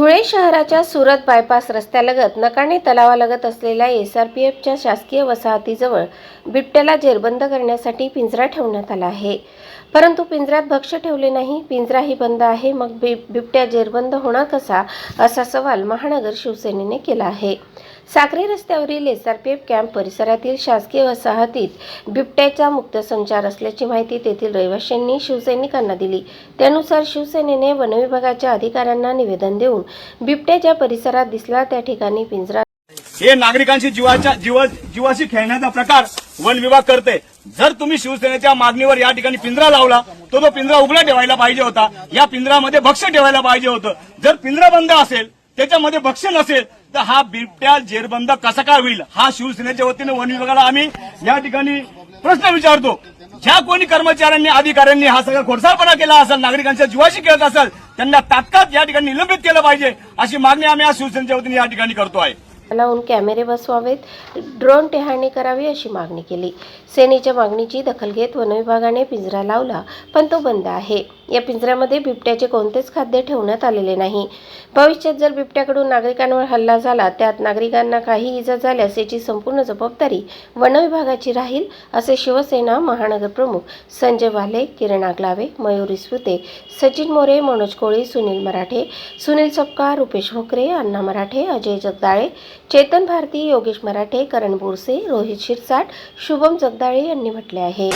धुळे शहराच्या सुरत बायपास रस्त्यालगत नकाणे तलावालगत असलेल्या एस आर पी एफच्या शासकीय वसाहतीजवळ बिबट्याला जेरबंद करण्यासाठी पिंजरा ठेवण्यात आला आहे. परंतु पिंजऱ्यात भक्ष्य ठेवले नाही. पिंजराही बंद आहे. मग बिब बिबट्या जेरबंद होणार कसा? असा सवाल महानगर शिवसेनेने केला आहे. साक्री रस्त्यावरील S R P F camp परिसरातील शासकीय वसाहतीत बिबट्याचा मुक्त संचार असल्याची माहिती तेथील रहिवाशांनी शिवसैनिकांना दिली. त्यानुसार शिवसेनेने वनविभागाच्या अधिकाऱ्यांना निवेदन देऊन बिबट्याच्या परिसरात दिसला त्या ठिकाणी पिंजरा हे नागरिकांशी जीवाच्या जीवा जीवाशी खेळण्याचा प्रकार वन विभाग करते. जर तुम्ही शिवसेनेच्या मागणीवर या ठिकाणी पिंजरा लावला तो तो पिंजरा उघडा ठेवायला पाहिजे होता. या पिंजरामध्ये भक्ष ठेवायला पाहिजे होतं. जर पिंजरा बंद असेल त्याच्यामध्ये भक्ष्य नसेल तर हा बिबट्या जेरबंद कसा काय होईल? हा शिवसेनेच्या वतीने वन विभागाला आम्ही या ठिकाणी प्रश्न विचारतो. ज्या कोणी कर्मचाऱ्यांनी अधिकाऱ्यांनी हा सगळा खोडसाळपणा केला असेल नागरिकांच्या जीवाशी खेळत असेल त्यांना तात्काळ या ठिकाणी निलंबित केलं पाहिजे अशी मागणी आम्ही आज शिवसेनेच्या वतीने या ठिकाणी करतो आहे. लावून कॅमेरे बसवावेत. ड्रोन टेहाणी करावी अशी मागणी केली. सेनेच्या मागणीची दखल घेत वनविभागाने पिंजरा लावला पण तो बंद आहे. या पिंजऱ्यामध्ये बिबट्याचे कोणतेच खाद्य ठेवण्यात आलेले नाही. भविष्यात जर बिबट्याकडून नागरिकांवर हल्ला झाला त्यात नागरिकांना काही इजा झाल्यास याची संपूर्ण जबाबदारी वनविभागाची राहील असे शिवसेना महानगर प्रमुख संजय वाले किरण आगलावे मयुरी स्फुते सचिन मोरे मनोज कोळी सुनील मराठे सुनील सपकाळ रुपेश भोकरे अण्णा मराठे अजय जगदाळे चेतन भारती योगेश मराठे करण बोरसे रोहित शिरसाट शुभम जगदाळे यांनी म्हटले आहे.